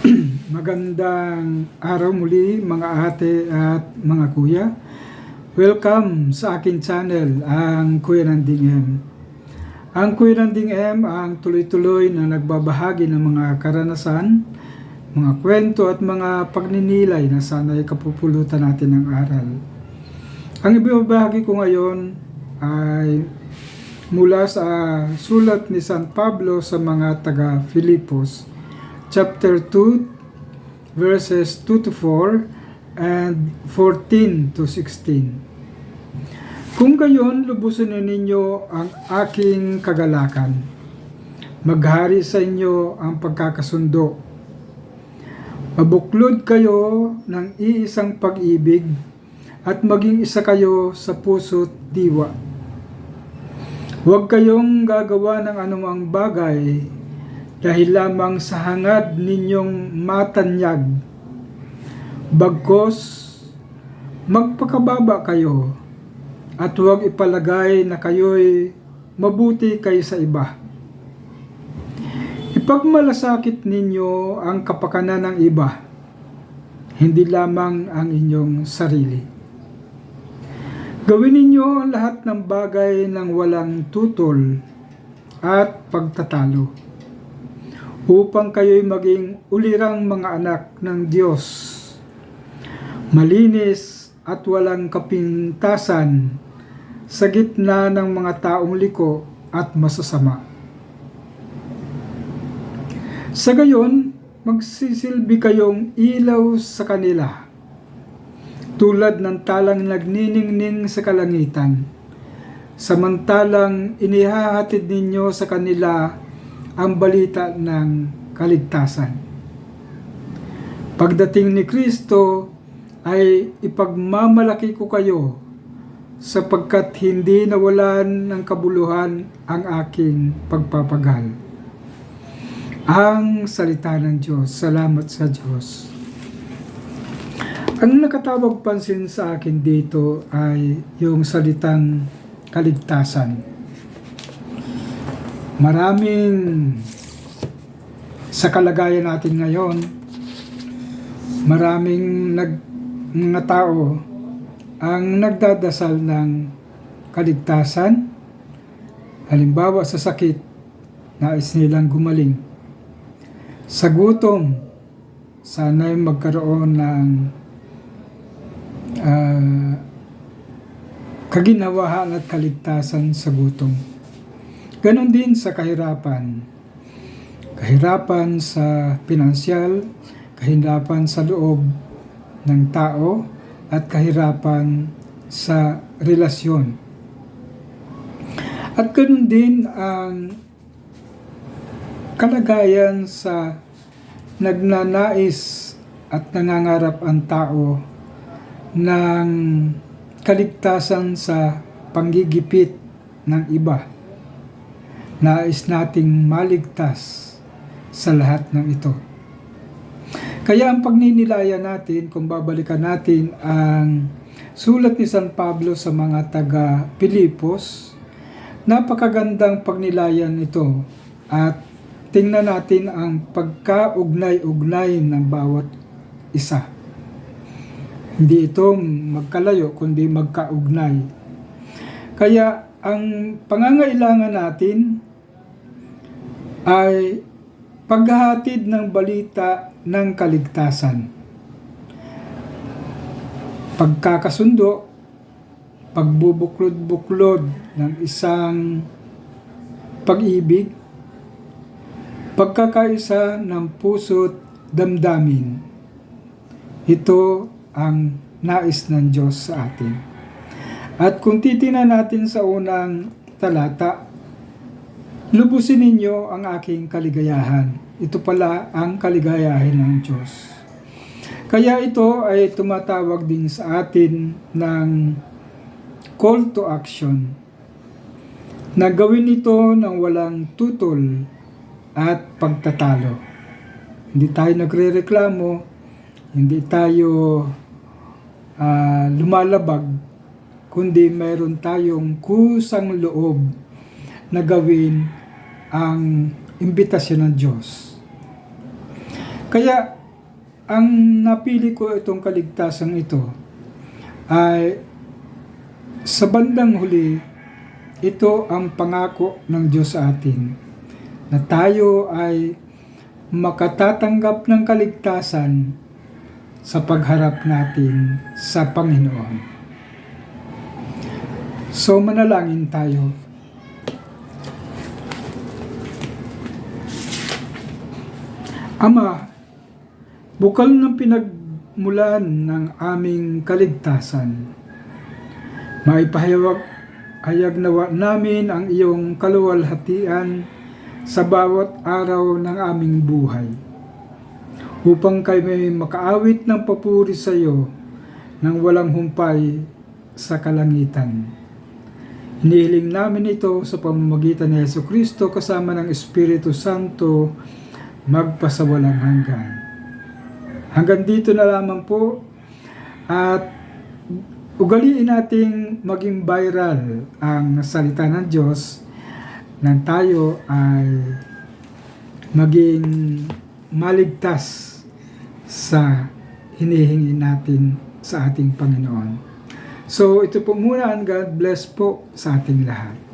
Magandang araw muli mga ate at mga kuya. Welcome sa akin channel, ang Kuya Nanding M. Ang Kuya Nanding M ang tuloy-tuloy na nagbabahagi ng mga karanasan, mga kwento at mga pagninilay na sana'y kapupulutan natin ng aral. Ang ibabahagi ko ngayon ay mula sa sulat ni San Pablo sa mga taga Filipos chapter 2 verses 2 to 4 and 14 to 16. Kung gayon, lubusin ninyo ang aking kagalakan. Maghari sa inyo ang pagkakasundo. Mabuklod kayo ng iisang pag-ibig at maging isa kayo sa puso't diwa. Huwag kayong gagawa ng anumang bagay dahil lamang sa hangad ninyong matanyag. Bagkos, magpakababa kayo at huwag ipalagay na kayo'y mabuti kaysa iba. Ipagmalasakit ninyo ang kapakanan ng iba, hindi lamang ang inyong sarili. Gawin ninyo ang lahat ng bagay ng walang tutol at pagtatalo upang kayo'y maging ulirang mga anak ng Diyos. Malinis at walang kapintasan sa gitna ng mga taong liko at masasama. Sa gayon, magsisilbi kayong ilaw sa kanila, tulad ng talang nagniningning sa kalangitan, samantalang inihahatid ninyo sa kanila ang balita ng kaligtasan. Pagdating ni Kristo ay ipagmamalaki ko kayo sapagkat hindi nawalan ng kabuluhan ang aking pagpapagal. Ang salita ng Diyos. Salamat sa Diyos. Ang nakatawag pansin sa akin dito ay yung salitang kaligtasan. Maraming sa kalagayan natin ngayon, maraming nag, mga tao ang nagdadasal ng kaligtasan. Halimbawa sa sakit, nais nilang gumaling. Sa gutom, sana'y magkaroon ng uh, kaginawahan at kaligtasan sa gutom. Ganon din sa kahirapan. Kahirapan sa pinansyal, kahirapan sa loob ng tao, at kahirapan sa relasyon. At ganon din ang kalagayan sa nagnanais at nangangarap ang tao ng kaligtasan sa panggigipit ng iba nais nating maligtas sa lahat ng ito. Kaya ang pagninilaya natin, kung babalikan natin ang sulat ni San Pablo sa mga taga Pilipos, napakagandang pagnilayan ito at tingnan natin ang pagkaugnay-ugnay ng bawat isa. Hindi ito magkalayo, kundi magkaugnay. Kaya ang pangangailangan natin ay paghahatid ng balita ng kaligtasan. Pagkakasundo, pagbubuklod-buklod ng isang pag-ibig, pagkakaisa ng puso't damdamin. Ito ang nais ng Diyos sa atin. At kung titingnan natin sa unang talata, Lubusin ninyo ang aking kaligayahan. Ito pala ang kaligayahin ng Diyos. Kaya ito ay tumatawag din sa atin ng call to action. Na gawin ito ng walang tutol at pagtatalo. Hindi tayo nagre-reklamo, hindi tayo uh, lumalabag, kundi mayroon tayong kusang loob na gawin ang imbitasyon ng Diyos. Kaya, ang napili ko itong kaligtasan ito ay sa bandang huli, ito ang pangako ng Diyos sa atin na tayo ay makatatanggap ng kaligtasan sa pagharap natin sa Panginoon. So manalangin tayo. Ama, bukal ng pinagmulan ng aming kaligtasan, maipahayag hayag nawa namin ang iyong kaluwalhatian sa bawat araw ng aming buhay upang kay may makaawit ng papuri sa iyo ng walang humpay sa kalangitan. Inihiling namin ito sa pamamagitan ni Yesu Kristo kasama ng Espiritu Santo magpasawalang hanggan. Hanggang dito na lamang po at ugaliin nating maging viral ang salita ng Diyos nang tayo ay maging maligtas sa hinihingi natin sa ating Panginoon. So ito po muna and God bless po sa ating lahat.